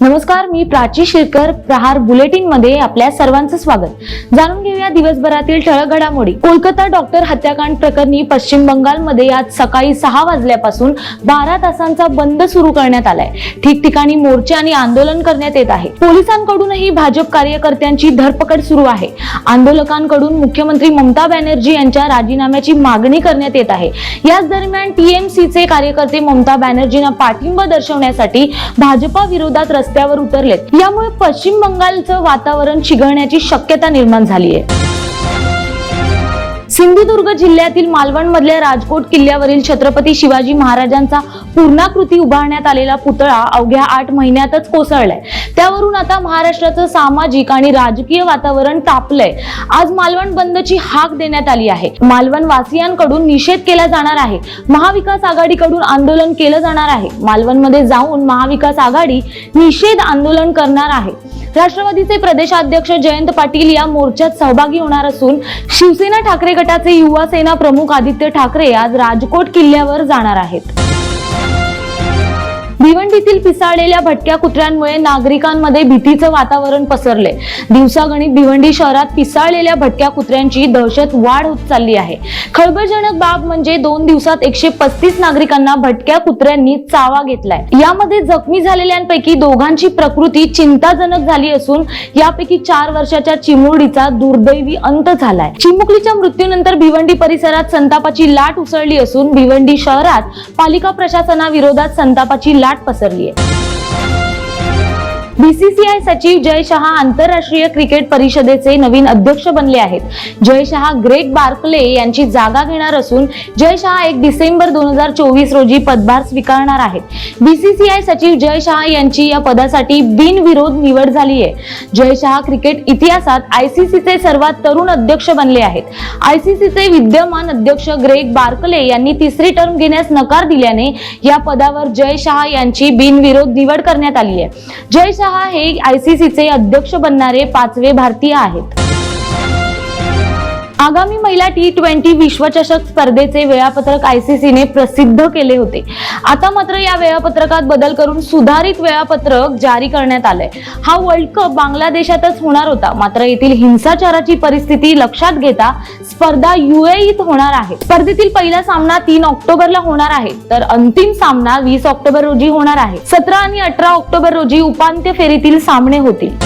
नमस्कार मी प्राची शिरकर प्रहार बुलेटिनमध्ये आपल्या सर्वांचं स्वागत. जाणून घेऊया दिवसभरातील ठळक घडामोडी. कोलकाता डॉक्टर हत्याकांड प्रकरणी पश्चिम बंगालमध्ये आज सकाळी सहा वाजल्यापासून बारा तासांचा बंद सुरू करण्यात आलाय. ठिकठिकाणी मोर्चे आणि आंदोलन करण्यात येत आहे. पोलिसांकडूनही भाजप कार्यकर्त्यांची धरपकड सुरू आहे. आंदोलकांकडून मुख्यमंत्री ममता बॅनर्जी यांच्या राजीनाम्याची मागणी करण्यात येत आहे. याच दरम्यान टीएमसीचे कार्यकर्ते ममता बॅनर्जींना पाठिंबा दर्शवण्यासाठी भाजपा विरोधात रस्त्यावर उतरलेत. यामुळे पश्चिम बंगालचं वातावरण चिघळण्याची शक्यता निर्माण झाली आहे सिंधुदुर्ग जिल्ह्यातील मालवण मधल्या राजकोट किल्ल्यावरील छत्रपती शिवाजी महाराजांचा पूर्णाकृती उभारण्यात आलेला पुतळा अवघ्या आठ महिन्यातच कोसळलाय. त्यावरून आता महाराष्ट्राचं सामाजिक आणि राजकीय वातावरण तापलंय. आज मालवण बंदची हाक देण्यात आली आहे. मालवण वासियांकडून निषेध केला जाणार आहे. महाविकास आघाडीकडून आंदोलन केलं जाणार आहे. मालवणमध्ये जाऊन महाविकास आघाडी निषेध आंदोलन करणार आहे. राष्ट्रवादीचे प्रदेशाध्यक्ष जयंत पाटील या मोर्चात सहभागी होणार असून शिवसेना ठाकरे गटाचे युवा सेना प्रमुख आदित्य ठाकरे आज राजकोट किल्ल्यावर जाणार आहेत. भिवंडीतील पिसाळलेल्या भटक्या कुत्र्यांमुळे नागरिकांमध्ये भीतीचं वातावरण पसरले. दिवसागणित भिवंडी शहरात पिसाळलेल्या भटक्या कुत्र्यांची दहशत वाढ होत चालली आहे. खळबळजनक बाब म्हणजे दोन दिवसात एकशे पस्तीस नागरिकांना भटक्या कुत्र्यांनी चावा घेतलाय. यामध्ये जखमी झालेल्यांपैकी दोघांची प्रकृती चिंताजनक झाली असून यापैकी चार वर्षाच्या चिमुरडीचा दुर्दैवी अंत झालाय. चिमुकलीच्या मृत्यूनंतर भिवंडी परिसरात संतापाची लाट उसळली असून भिवंडी शहरात पालिका प्रशासनाविरोधात संतापाची लाट पसरली आहे. बीसीसीआय सचिव जय शहा आंतरराष्ट्रीय क्रिकेट परिषदेचे नवीन अध्यक्ष बनले आहेत. जय शहा ग्रेट बार्कले यांची जागा घेणार असून जय शहा एक डिसेंबर दोन हजार चोवीस रोजी पदभार स्वीकारणार आहेत. बीसीसीआय सचिव जय शहा यांची या पदासाठी बिनविरोध निवड झाली आहे. जय शहा क्रिकेट इतिहासात आयसीसीचे सर्वात तरुण अध्यक्ष बनले आहेत. आयसीसीचे विद्यमान अध्यक्ष ग्रेग बार्कले यांनी तिसरी टर्म घेण्यास नकार दिल्याने या पदावर जय शहा यांची बिनविरोध निवड करण्यात आली आहे. जय शहा शहा हे आयसीसीचे अध्यक्ष बनणारे पाचवे भारतीय आहेत. आगामी महिला टी ट्वेंटी विश्वचषक स्पर्धेचे वेळापत्रक आयसीसीने प्रसिद्ध केले होते. आता मात्र या वेळापत्रकात बदल करून सुधारित वेळापत्रक जारी करण्यात आलंय. हा वर्ल्ड कप बांगलादेशातच होणार होता. मात्र येथील हिंसाचाराची परिस्थिती लक्षात घेता स्पर्धा युएईत होणार आहे. स्पर्धेतील पहिला सामना तीन ऑक्टोबरला होणार आहे. तर अंतिम सामना वीस ऑक्टोबर रोजी होणार आहे. सतरा आणि अठरा ऑक्टोबर रोजी उपांत्य फेरीतील सामने होतील.